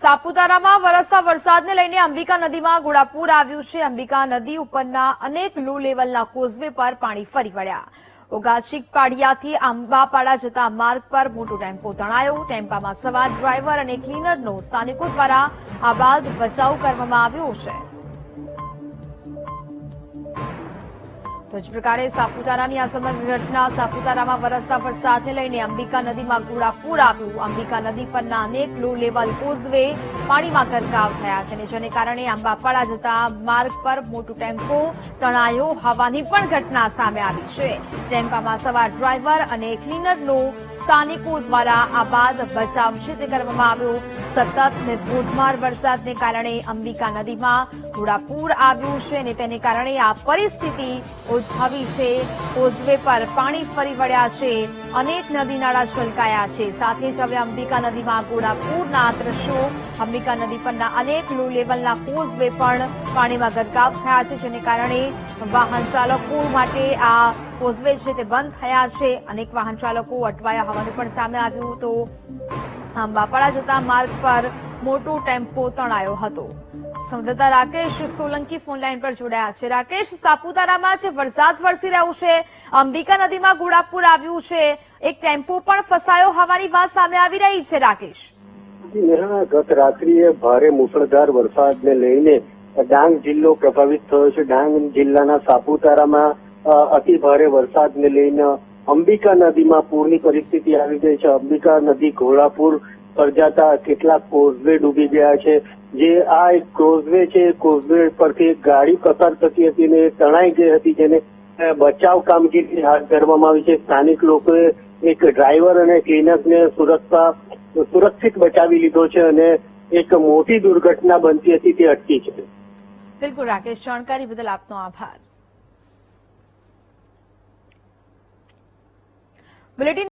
સાપુતારામાં વરસતા વરસાદને લઈને અંબિકા નદીમાં ઘોડાપૂર આવ્યું છે. અંબિકા નદી ઉપરના અનેક લો લેવલના કોઝવે પર પાણી ફરી વળ્યા. ઓગાશીક પાડિયાથી આંબાપાડા જતા માર્ગ પર મોટો ટેમ્પો તણાયો. ટેમ્પામાં સવાર ડ્રાઈવર અને ક્લીનરનો સ્થાનિકો દ્વારા આ બાદ બચાવ કરવામાં આવ્યો છે. તો જ પ્રકારે સાપુતારાની આ સમગ્ર ઘટના સાપુતારામાં વરસતા વરસાદને લઈને અંબિકા નદીમાં ઘોડાપૂર આવ્યું. અંબિકા નદી પરના અનેક લો લેવલ કોઝવે પાણીમાં ગરકાવ થયા છે અને જેને કારણે આંબાપાડા જતા માર્ગ પર મોટો ટેમ્પો, તણાયો, હોવાની પણ ઘટના સામે આવી છે. ટેમ્પામાં સવાર ડ્રાઈવર અને ક્લીનરનો સ્થાનિકો દ્વારા આ બાદ બચાવ છે તે કરવામાં આવ્યો. સતત ને ધોધમાર વરસાદને કારણે અંબિકા નદીમાં ઘોડાપૂર આવ્યું છે અને તેને કારણે આ પરિસ્થિતિ ઉદ્ભવી છે. કોઝવે પર પાણી ફરી વળ્યા છે. અનેક નદી નાળા છલકાયા છે. સાથે જ હવે અંબિકા નદીમાં ઘોડાપૂરના દ્રશ્યો. અંબિકા નદી પરના અનેક લો લેવલના કોઝવે પણ પાણીમાં ગરકાવ થયા છે, જેને કારણે વાહન ચાલકો માટે આ કોઝવે છે તે બંધ થયા છે. અનેક વાહન ચાલકો અટવાયા હોવાનું પણ સામે આવ્યું તો આંબાપાડા જતા માર્ગ પર મોટો ટેમ્પો તણાયો હતો. સંવાદદાતા રાકેશ સોલંકી ફોનલાઈન પર જોડાયા છે. રાકેશ, સાપુતારામાં છે વરસાદ વરસી રહ્યું છે, અંબિકા નદીમાં ગુડાપુર આવ્યું છે, એક ટેમ્પો પણ ફસાયો હોવાની વાત સામે આવી રહી છે, રાકેશ. ગત રાત્રિએ ભારે મુશળધાર વરસાદને લઈને ડાંગ જિલ્લો પ્રભાવિત થયો છે. ડાંગ જિલ્લાના સાપુતારામાં અતિ ભારે વરસાદને લઈને અંબિકા નદીમાં પૂરની પરિસ્થિતિ આવી ગઈ છે. અંબિકા નદી ઘોડાપુર સર્જાતા કેટલાક કોઝવે ડૂબી ગયા છે. જે આ એક કોઝવે છે, એ કોઝવે પરથી એક ગાડી પસાર થતી હતી ને તણાઈ ગઈ હતી જેને બચાવ કામગીરી હાથ ધરવામાં આવી છે. સ્થાનિક લોકોએ એક ડ્રાઈવર અને ક્લીનરને સુરક્ષા, સુરક્ષિત બચાવી લીધો છે અને એક મોટી દુર્ઘટના બનતી હતી તે અટકી છે. બિલકુલ રાકેશ, જાણકારી બદલ આપનો આભાર. બુલેટિન